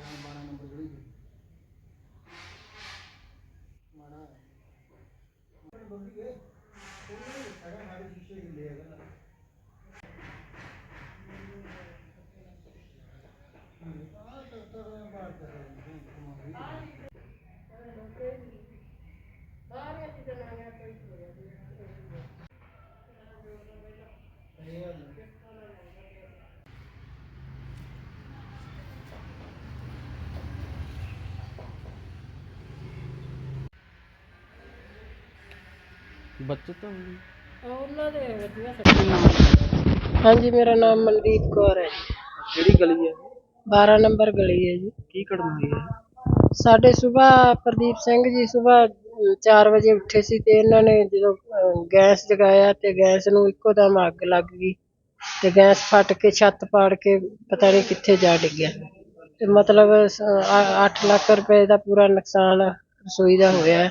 ਕੀ ਬਣਦਾ? ਬਾਰਾਂ ਨੰਬਰ ਗਲੀ ਚ। ਮਾੜਾ ਹੈ। ਆਪਣੇ ਬੰਦੀ ਗਏ ਉਹਨੇ ਸਾਡਾ ਸਾਡੇ ਸ਼ੀਸ਼ੇ ਹਿੱਲੇ ਹੈਗਾ ਨਾ ਆਹ ਤਾਂ ਤਾਂ ਮੈਂ ਬਾਤ ਕਰ ਰਿਹਾ ਹਾਂ ਬੱਚਤ ਤਾਂ ਉਹਨਾਂ ਦੇ ਵਧੀਆ ਹਾਂਜੀ ਮੇਰਾ ਨਾਮ ਮਨਦੀਪ ਕੌਰ ਹੈ ਕਿਹੜੀ ਗਲੀ ਹੈ? 12 ਨੰਬਰ ਗਲੀ ਹੈ ਜੀ। ਕੀ ਘਟਨਾ ਹੋਈ ਹੈ? ਸਾਡੇ ਸਵੇਰ ਪ੍ਰਦੀਪ ਸਿੰਘ ਜੀ ਸਵੇਰ 4 ਵਜੇ ਉੱਠੇ ਸੀ ਤੇ ਇਹਨਾਂ ਨੇ ਜਦੋਂ ਗੈਸ ਜਗਾਇਆ ਤੇ ਗੈਸ ਨੂੰ ਇੱਕੋ ਦਮ ਅੱਗ ਲੱਗ ਗਈ ਤੇ ਗੈਸ ਫਟ ਕੇ ਛੱਤ ਪਾੜ ਕੇ ਪਤਾ ਨਹੀਂ ਕਿੱਥੇ ਜਾ ਡਿੱਗਿਆ। ਤੇ ਮਤਲਬ 8 ਲੱਖ ਰੁਪਏ ਦਾ ਪੂਰਾ ਨੁਕਸਾਨ ਰਸੋਈ ਦਾ ਹੋਇਆ। ਹੈ।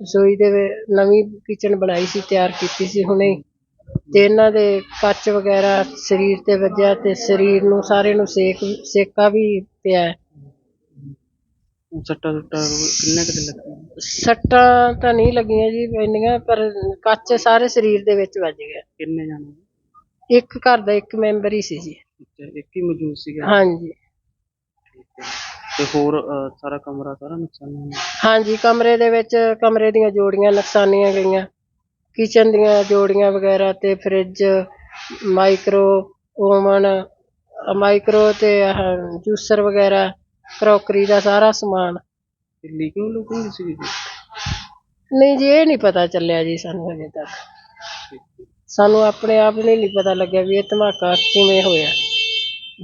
ਰਸੋਈ ਦੇ ਵਿੱਚ ਨਵੀਂ ਕਿਚਨ ਬਣਾਈ ਸੀ ਤਿਆਰ ਕੀਤੀ ਸੀ ਹੁਣੇ ਹੀ। ਤੇ ਇਹਨਾਂ ਦੇ ਕੱਚ ਵਗੈਰਾ ਸਰੀਰ ਤੇ ਵੱਜਿਆ ਤੇ ਸਰੀਰ ਨੂੰ ਸਾਰੇ ਨੂੰ ਸੇਕ ਸੇਕਾ ਵੀ ਪਿਆ। ਸੱਟਾ ਸੁੱਟਾ ਕਿੰਨੇ ਕੁ ਦਿਨ ਲੱਗੇ ਸੱਟਾਂ ਤਾਂ ਨਹੀਂ ਲੱਗੀਆਂ ਜੀ ਇੰਨੀਆਂ ਪਰ ਕੱਚ ਸਾਰੇ ਸਰੀਰ ਦੇ ਵਿੱਚ ਵੱਜ ਗਿਆ। ਕਿੰਨੇ ਜਾਣੇ? ਇੱਕ ਘਰ ਦਾ ਇੱਕ ਮੈਂਬਰ ਹੀ ਸੀ ਜੀ। ਅੱਛਾ ਇੱਕ ਹੀ ਮੌਜੂਦ ਸੀਗਾ? ਹਾਂਜੀ। ਤੇ ਹੋਰ ਸਾਰਾ ਕਮਰਾ ਸਾਰਾ ਨੁਕਸਾਨ ਹੋਇਆ? ਹਾਂਜੀ ਕਮਰੇ ਦੇ ਵਿੱਚ ਕਮਰੇ ਦੀਆਂ ਜੋੜੀਆਂ ਨੁਕਸਾਨੀਆਂ ਗਈਆਂ। ਕਿਚਨ ਦੀਆਂ ਜੋੜੀਆਂ ਵਗੈਰਾ ਤੇ ਫ੍ਰਿਜ ਮਾਈਕਰੋ ਓਵਨ ਮਾਈਕਰੋ ਤੇ ਆਹ ਜੂਸਰ ਵਗੈਰਾ ਕਰੋਕਰੀ ਦਾ ਸਾਰਾ ਸਮਾਨ। ਤੇ ਲੀਕਿੰਗ ਲੁਕਿੰਗ ਸੀ ਜੀ? ਨਹੀਂ ਜੀ ਇਹ ਨਹੀਂ ਪਤਾ ਚੱਲਿਆ ਜੀ ਸਾਨੂੰ ਹਜੇ ਤੱਕ। ਸਾਨੂੰ ਆਪਣੇ ਆਪ ਨੂੰ ਨਹੀਂ ਪਤਾ ਲੱਗਿਆ ਵੀ ਇਹ ਧਮਾਕਾ ਕਿਵੇਂ ਹੋਇਆ।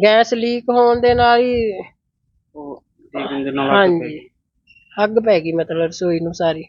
ਗੈਸ ਲੀਕ ਹੋਣ ਦੇ ਨਾਲ ਹੀ ਦੇ ਨਾਲ ਅੱਗ ਪੈ ਹਾਂਜੀ। ਅੱਗ ਪੈ ਗਈ ਮਤਲਬ ਰਸੋਈ ਨੂੰ ਸਾਰੀ